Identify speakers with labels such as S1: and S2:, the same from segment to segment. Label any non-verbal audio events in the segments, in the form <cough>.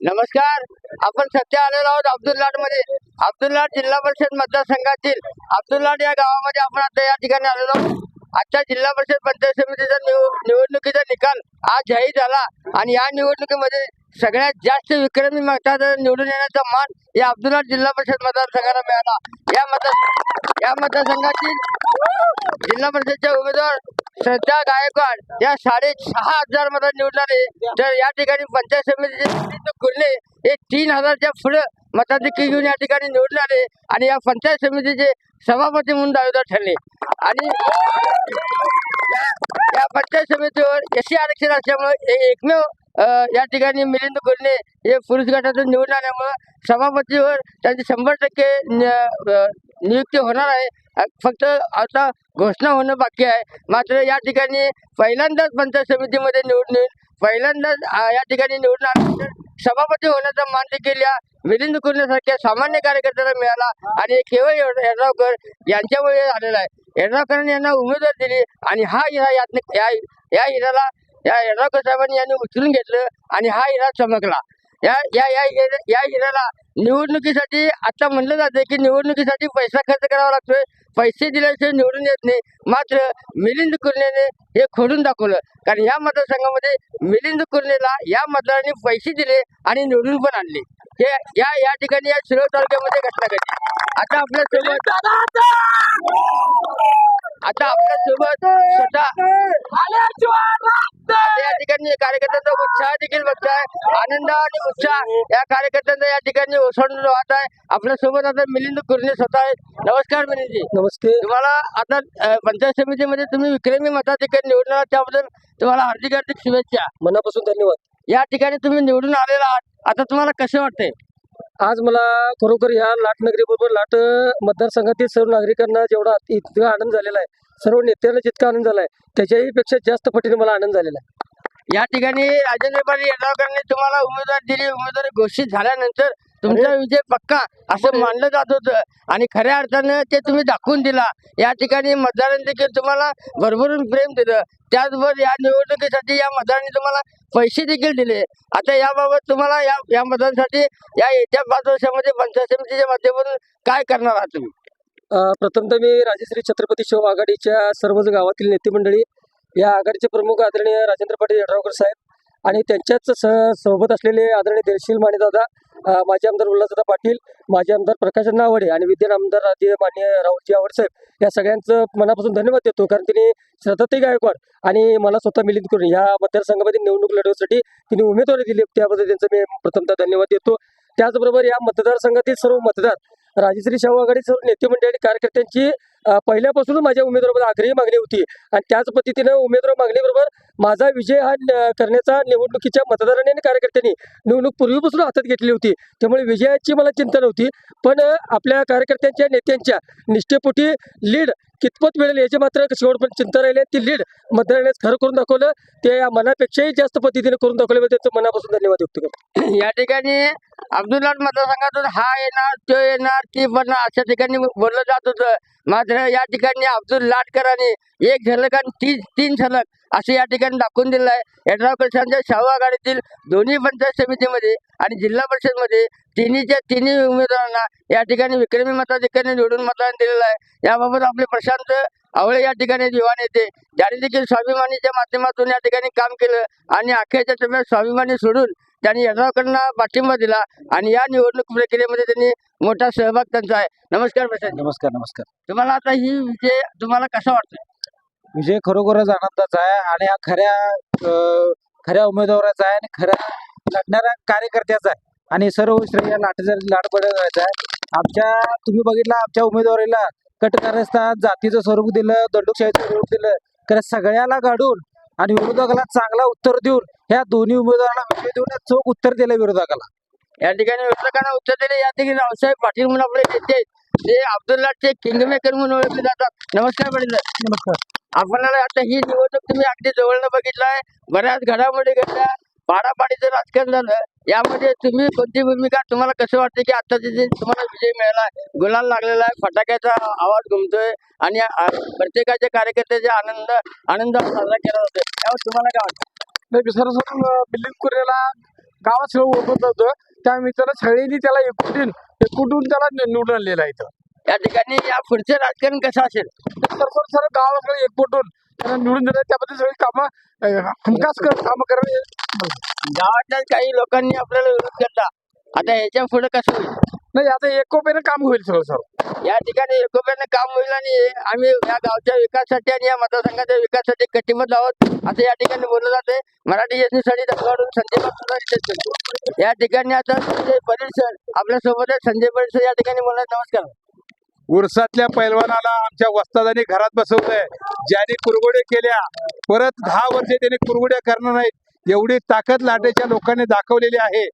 S1: नमस्कार. आपण सध्या आलेलो आहोत अब्दुल्लाटमध्ये अब्दुल्लाट जिल्हा परिषद मतदारसंघातील. अब्दुल्लाट या गावामध्ये आपण आता या ठिकाणी आलेलो आहोत. आजच्या जिल्हा परिषद पंचायत समितीचा निव- निवडणुकीचा निकाल आज जाहीर झाला आणि या निवडणुकीमध्ये सगळ्यात जास्त विक्रमी मतदार निवडून येण्याचा मान या अब्दुल्लाट जिल्हा परिषद मतदारसंघाला मिळाला. या मतदार या मतदारसंघातील जिल्हा परिषदच्या उमेदवार श्रद्धा गायकवाड या साडे सहा हजार मतात निवडून आले तर या ठिकाणी पंचायत समितीचे कुर्ले हे तीन हजारच्या पुढे मताधिक्य घेऊन या ठिकाणी निवडून आले आणि या पंचायत समितीचे सभापती म्हणून दावेदार ठरले. आणि या पंचायत समितीवर एसी आरक्षण असल्यामुळे हे एकमेव या ठिकाणी मिलिंद गुरणे हे पुरुष गटातून निवडून आल्यामुळं सभापतीवर त्यांचे शंभर टक्के नियुक्ती होणार आहे. फक्त आता घोषणा होणं बाकी आहे. मात्र या ठिकाणी पहिल्यांदाच पंचायत समितीमध्ये निवडून पहिल्यांदाच या ठिकाणी निवडून आल्यानंतर सभापती होण्याचा मान देखील या मिलिंद कुर्ण्यासारख्या सामान्य कार्यकर्त्याला मिळाला. आणि केवळ येडगावकर यांच्यामुळे आलेला आहे. येडगावकरांनी यांना उमेदवार दिली आणि हा हिरा यातनं या या हिराला या येडगावकर साहेबांनी यांनी उचलून घेतलं आणि हा हिरा चमकला. या या या या हिऱ्याला निवडणुकीसाठी आता म्हणलं जाते की निवडणुकीसाठी पैसा खर्च करावा लागतोय. पैसे दिल्याशिवाय निवडून येत नाही. मात्र मिलिंद कुर्णेने हे खोडून दाखवलं. कारण या मतदारसंघामध्ये मिलिंद कुर्णेला या मतदारांनी पैसे दिले आणि निवडून पण आणले. हे या या ठिकाणी या शिरोळ तालुक्यामध्ये घटना घडली. आता आपल्यासोबत आता आपल्यासोबत या ठिकाणी कार्यकर्त्यांचा उत्साह देखील बघताय. आनंद आणि उत्साह या कार्यकर्त्यांचा या ठिकाणी ओसंडून वाहत आहे. आपल्यासोबत आता मिलिंद कुर्णे स्वतः आहेत. नमस्कार मिलिंदजी.
S2: नमस्ते.
S1: तुम्हाला आता पंचायत समितीमध्ये तुम्ही विक्रमी मताधिकारी निवडून आहात. त्याबद्दल तुम्हाला हार्दिक हार्दिक शुभेच्छा.
S2: मनापासून धन्यवाद.
S1: या ठिकाणी तुम्ही निवडून आलेला आहात. आता तुम्हाला कसं वाटतंय?
S2: आज मला खरोखर ह्या लाट नगरी लाट मतदारसंघातील सर्व नागरिकांना जेवढा इतका आनंद झालेला आहे सर्व नेत्यांना जितका आनंद झाला आहे त्याच्याही पेक्षा जास्त पटीने मला आनंद झालेला आहे.
S1: या ठिकाणी राजेंद्र पाटील यड्रावकरांनी तुम्हाला उमेदवार दिली उमेदवारी घोषित झाल्यानंतर तुमचा विजय पक्का असं मानलं जात होतं. आणि खऱ्या अर्थानं ते तुम्ही दाखवून दिला. या ठिकाणी मतदारांनी देखील तुम्हाला भरभरून प्रेम दिलं. त्याचबरोबर या निवडणुकीसाठी या मतदारांनी तुम्हाला पैसे देखील दिले. आता याबाबत तुम्हाला या या मतदारांसाठी या येत्या पाच वर्षामध्ये पंचायत समितीच्या माध्यमातून काय करणार आहात तुम्ही?
S2: प्रथमतः मी राजश्री छत्रपती शिव आघाडीच्या सर्वच गावातील नेते मंडळी या आघाडीचे प्रमुख आदरणीय राजेंद्र पाटील यड्रावकर साहेब आणि त्यांच्याच स सोबत असलेले आदरणीय देशील माने दादा माजी आमदार उल्हासदादा पाटील माजी आमदार प्रकाश नावडे आणि विद्यमान आमदार आधी मान्य राहुलजी आवड साहेब या सगळ्यांचं मनापासून धन्यवाद देतो. कारण त्यांनी श्रद्धाताई गायकवाड आणि मला स्वतः मिलिंद करून या मतदारसंघामध्ये निवडणूक लढवण्यासाठी तिने उमेदवारी दिली. त्याबद्दल त्यांचं मी प्रथमतः धन्यवाद देतो. त्याचबरोबर या मतदारसंघातील सर्व मतदार राजश्री शाहू आघाडी सर्व नेते मंडळी आणि कार्यकर्त्यांची पहिल्यापासूनच माझ्या उमेदवाराबद्दल आग्रही मागणी होती. आणि त्याच पद्धतीनं उमेदवार मागणीबरोबर माझा विजय हा न- करण्याचा निवडणुकीच्या मतदारांनी आणि कार्यकर्त्यांनी निवडणूक पूर्वीपासून हातात घेतली होती. त्यामुळे विजयाची मला चिंता नव्हती. पण आपल्या कार्यकर्त्यांच्या नेत्यांच्या निष्ठेपोटी लीड कितपत मिळेल याची मात्र शेवटपर्यंत चिंता राहिली ती लीड मतदारांनी खरं करून दाखवलं ते या मनापेक्षाही जास्त पद्धतीने करून दाखवल्याबद्दल म्हणजे त्यांचं मनापासून धन्यवाद व्यक्त करतो. <clears throat>
S1: या ठिकाणी अब्दुल्लाट मतदारसंघातून हा येणार तो येणार ती पण अशा ठिकाणी बोललं जात होतं. मात्र या ठिकाणी अब्दुल लाटकरांनी एक झलक आणि तीन तीन झलक असं या ठिकाणी दाखवून दिलं आहे. यड्रावकरांच्या शाहू आघाडीतील दोन्ही पंचायत समितीमध्ये आणि जिल्हा परिषदमध्ये तिन्हीच्या तिन्ही उमेदवारांना या ठिकाणी विक्रमी मताधिकाऱ्यांनी निवडून मतदान दिलेलं आहे. याबाबत आपले प्रशांत आवळे या ठिकाणी युवा नेते त्यांनी देखील स्वाभिमानीच्या माध्यमातून या ठिकाणी काम केलं आणि अखेरच्या टप्प्यात स्वाभिमानी सोडून त्यांनी यड्रावकरांना पाठिंबा दिला आणि या निवडणूक प्रक्रियेमध्ये त्यांनी मोठा सहभाग त्यांचा आहे. नमस्कार प्रशांत.
S3: नमस्कार नमस्कार.
S1: तुम्हाला आता ही विजय तुम्हाला कसा वाटतोय?
S3: विजय खरोखरच आनंदाचा आहे आणि हा खऱ्या खऱ्या उमेदवाराचा आहे आणि खऱ्या लढणाऱ्या कार्यकर्त्याचा आहे. आणि सर्व श्रेय लाट लाटबडाचा आहे. आमच्या तुम्ही बघितलं आमच्या उमेदवारीला कटकारस्थान जातीचं स्वरूप दिलं दंडुकशाहीचं स्वरूप दिलं तर सगळ्याला गाडून आणि विरोधकाला चांगला उत्तर देऊन ह्या दोन्ही उमेदवारांना विजय देऊन चोख उत्तर दिलं विरोधकाला.
S1: या ठिकाणी विरोधकांना उत्तर दिले. या ठिकाणी रावसाहेब पाटील म्हणून आपले नेते. ते अब्दुल्लाचे किंगमेकर म्हणून ओळखले जातात. नमस्कार पाटील
S2: नमस्कार.
S1: आपल्याला आता ही निवडणूक तुम्ही अगदी जवळनं बघितलाय. बऱ्याच घडामोडी घडल्या. पाडापाडीचं राजकारण झालं. यामध्ये तुम्ही कोणती भूमिका तुम्हाला कसं वाटतं की आताचे जे तुम्हाला विजय मिळाला? गुलाल लागलेला आहे फटाक्याचा आवाज घुमतोय आणि प्रत्येकाच्या कार्यकर्त्याचा आनंद आनंद साजरा केला जातोय. त्यावर तुम्हाला काय वाटतं?
S2: नाही सर्वसाधारण बिल्डिंग कुर्याला
S4: गावात सगळं ओळखत होतं. त्या मित्रानं सगळ्यांनी त्याला एकूटून एकूटून त्याला निवडून आणलेलं आहे इथं.
S1: या ठिकाणी या पुढचं राजकारण कसं असेल?
S4: सर्व सर्व सगळं एकवटून त्याला निवडून दिलं त्याबद्दल सगळी कामं हमखास कर कामं करावी.
S1: गावातल्या काही लोकांनी आपल्याला विरोध केला. आता ह्याच्या पुढे कसं होईल?
S4: नाही आता एकोप्यानं काम होईल सगळं सर्व
S1: या ठिकाणी एकोप्याने काम होईल आणि आम्ही या गावच्या विकासासाठी आणि या मतदारसंघाच्या विकासासाठी कटिबद्ध आहोत. असं या ठिकाणी बोललं जाते मराठी साठी दगडावरून संजय. या ठिकाणी आता संजय पटेल सर आपल्यासोबत संजय पटेल सर या ठिकाणी बोलत नमस्कार.
S5: उरसातल्या पैलवानाला आमच्या वस्तादाने घरात बसवलंय. ज्याने कुरगुडे केल्या परत दहा वर्षे त्याने कुरगुड्या करणार नाहीत. एवढी ताकद लाटेच्या लोकांनी दाखवलेली आहे.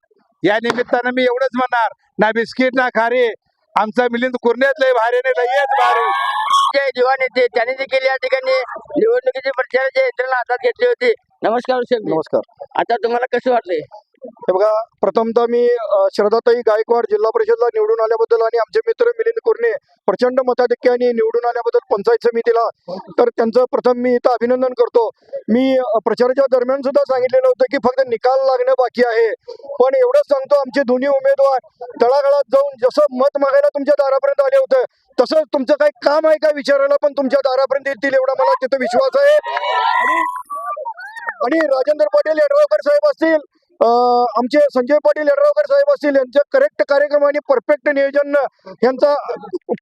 S5: या निमित्तानं मी एवढंच म्हणणार ना बिस्किट ना खारे. आमचा मिलिंद कुर्नेच लय भारी ने लयच भारी.
S1: जे दिवाण येते त्यांनी देखील या ठिकाणी निवडणुकीची प्रचाराची यंत्रणा हातात घेतली होती. नमस्कार शेख
S6: नमस्कार.
S1: आता तुम्हाला कसं वाटलंय?
S6: हे बघा प्रथमतः मी श्रद्धाताई गायकवाड जिल्हा परिषदला निवडून आल्याबद्दल आणि आमचे मित्र मिलिंद कुर्णे प्रचंड मताधिक्याने निवडून आल्याबद्दल पंचायत समितीला तर त्यांचं प्रथम मी इथं अभिनंदन करतो. मी प्रचाराच्या दरम्यान सुद्धा सांगितलेलं होतं की फक्त निकाल लागणं बाकी आहे. पण एवढंच सांगतो आमचे दोन्ही उमेदवार तळागाळात जाऊन जसं मत मागायला तुमच्या दारापर्यंत आले होते तसंच तुमचं काही काम आहे का विचारायला पण तुमच्या दारापर्यंत येतील एवढा मला तिथं विश्वास आहे. आणि राजेंद्र पाटील यड्रावकर साहेब असतील आमचे संजय पाटील यड्रावकर साहेब असतील यांचं करेक्ट कार्यक्रम आणि परफेक्ट नियोजन यांचा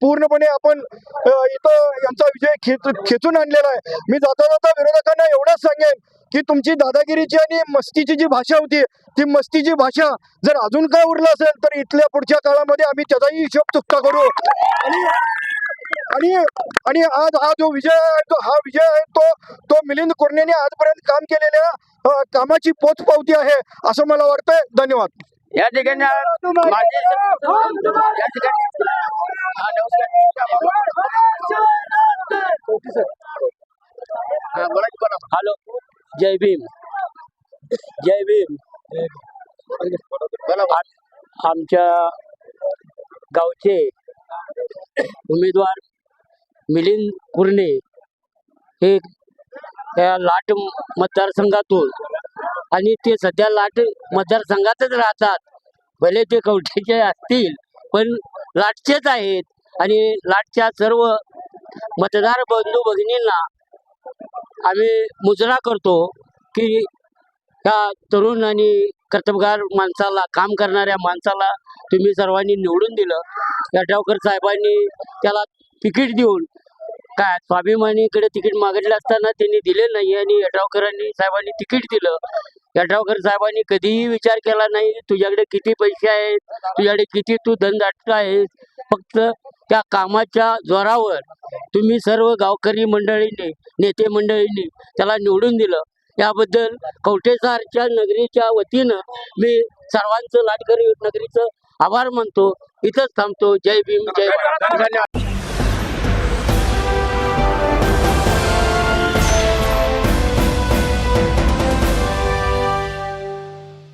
S6: पूर्णपणे आपण इथं यांचा विजय खेच खेचून आणलेला आहे. मी जाता जाता विरोधकांना एवढंच सांगेन की तुमची दादागिरीची आणि मस्तीची जी भाषा होती ती मस्तीची भाषा जर अजून काय उरलं असेल तर इथल्या पुढच्या काळामध्ये आम्ही त्याचाही हिशोब चुकता करू. आणि आणि आणि आज हा जो विजय आहे तो हा विजय आहे तो तो मिलिंद कुर्णेने आजपर्यंत काम केलेल्या कामाची पोचपावती आहे असं मला वाटतंय. धन्यवाद.
S1: या ठिकाणी माझे या ठिकाणी हा, नमस्कार. हा, बोला की बोला.
S7: हॅलो. जय भीम. जय भीम. आमच्या गावचे उमेदवार मिलिंद कुर्णे हे त्या लाट मतदारसंघातून आणि ते सध्या लाट मतदारसंघातच राहतात. भले ते कवठेचे असतील पण लाटचेच आहेत. आणि लाटच्या सर्व मतदार बंधू भगिनींना आम्ही मुजरा करतो की ह्या तरुण आणि कर्तबगार माणसाला काम करणाऱ्या माणसाला तुम्ही सर्वांनी निवडून दिलं. यड्रावकर साहेबांनी त्याला तिकीट देऊन काय स्वाभिमानीकडे तिकीट मागितलं असताना त्यांनी दिले नाही आणि यड्रावकरांनी साहेबांनी तिकीट दिलं. यड्रावकर साहेबांनी कधीही विचार केला नाही तुझ्याकडे किती पैसे आहेत? तुझ्याकडे किती तू धनदाट आहेस? फक्त त्या कामाच्या जोरावर तुम्ही सर्व गावकरी मंडळींनी नेते मंडळींनी त्याला निवडून दिलं. याबद्दल कवठेसारच्या नगरीच्या वतीनं मी सर्वांचं लाटकरी नगरीचं आभार मानतो. इथंच थांबतो. जय भीम जय
S1: धन्यवाद